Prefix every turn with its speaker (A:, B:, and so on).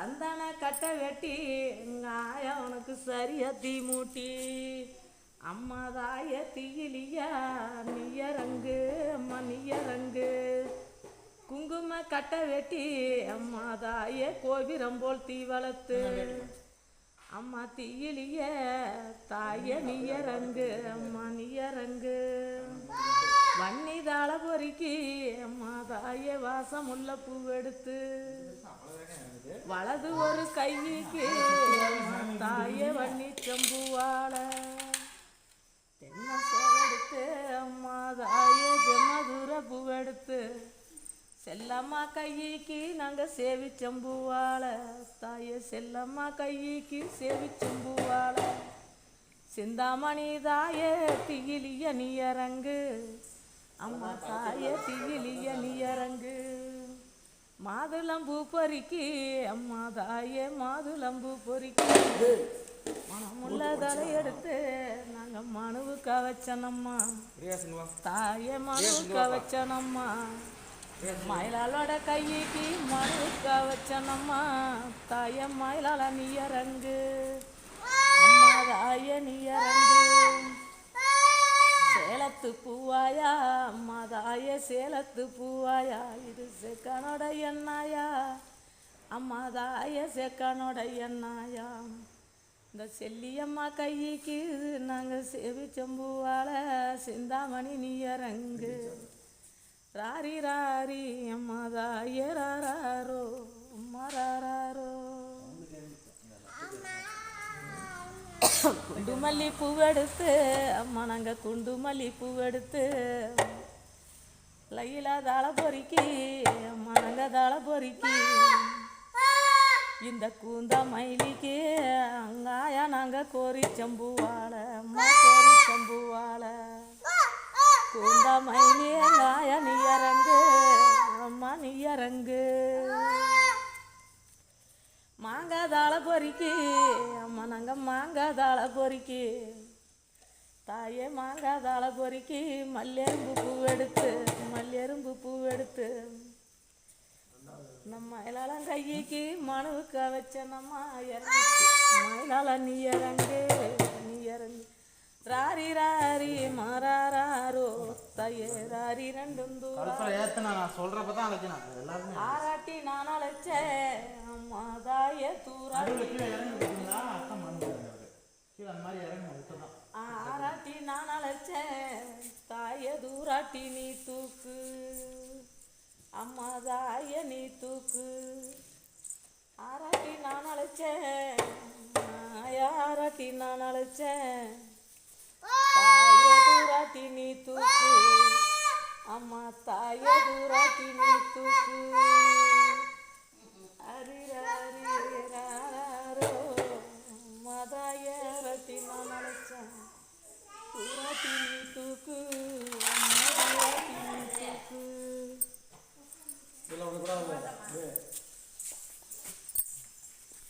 A: சந்தன கட்டை வெட்டி ஆயா உனக்கு சரியா தீ மூட்டி. அம்மா தாய தீயிலியா நீயரங்கு அம்மா நீயரங்கு. குங்கும கட்டை வெட்டி அம்மா தாய கோபிரம் போல் தீ வளர்த்து. அம்மா தீயிலிய தாய நீயரங்கு அம்மா நீயரங்கு. வன்னி தாள பொறுக்கி அம்மா தாய வாசமுள்ள பூவெடுத்து வலது ஒரு கைக்கு தாய வன்னி செம்புவாள தென்னை சோறெடுத்து அம்மா தாய ஜெமதுர பூவெடுத்து செல்லம்மா கையிக்கு நாங்க சேவிச்சம்பூவாள. தாய செல்லம்மா கைக்கு சேவிச்சம்பூவாள. சிந்தாமணி தாய திகிலிய நீயரங்கு அம்மா தாய திகிலிய நீயரங்கு மாதுளம்பூ பொறுக்கி அம்மா தாயே மாதுளம்பூ பொறுக்கி. மனமுள்ள தலையெடுத்து நாங்க மனுவுக்க வச்சனம்மா தாயே மனுவுக்க வச்சனம்மா மயிலாளோட கையிக்கு மனுவுக்கு வச்சனம்மா தாய மயிலாள நீயரங்கு தாய நீயரங்கு சேலத்து பூவாயா அம்மா தாய சேலத்து பூவாயா இது செக்கனோட எண்ணாயா அம்மா தாய செக்கனோட எண்ணாயா இந்த செல்லியம்மா கைக்கு நாங்கள் செவிச்சம்பூவால சிந்தாமணி நீ இறங்கு ராரி ராரி அம்மா தாய ராரோ அம்மா ராரோ குண்டுமல்லி பூவெடுத்து அம்மா நாங்கள் குண்டுமல்லி பூவெடுத்து லைலா தாள பொறிக்கி அம்மா நாங்கள் தாள பொறிக்கி. இந்த கூந்தா மயிலிக்கு அங்காயா நாங்கள் கோரி சம்புவாள அம்மா கோரி சம்புவாள கூந்தா மயிலி அங்காயா நீ இறங்கு அம்மா நீ இறங்கு மாங்காய் தாளை பொறிக்கி அம்மா நாங்கள் மாங்காய் தாளை பொறிக்கி. தாயே மாங்காய் தாளை பொறுக்கி மல்லியரும்பு பூ எடுத்து எடுத்து நம்ம மயிலாளம் கைக்கு மனுவுக்க வச்ச நம்ம மயிலாள நீ இறங்கு நீ இறங்கு. ராரி ராரி மாறாரோ தையே ராரி ரெண்டும்
B: ஏத்துனா நான் அழைக்கணும் எல்லாருமே
A: ஆராட்டி நான் அழைச்சேன் அம்மா தாய தூராட்டி
B: நடுவில் கீழே அம்மதாய நீ தூக்கு. ஆராட்டி நான் அழைச்சேன்.
A: ஆராட்டி நான் அழைச்சேன். தாயதுராட்டி நீ தூக்கு. அம்மா தாயதுராட்டி நீ தூக்கு. அரிரோ மதாயரட்டி நான் அழைச்சேன் தூராட்டி நீ தூக்கு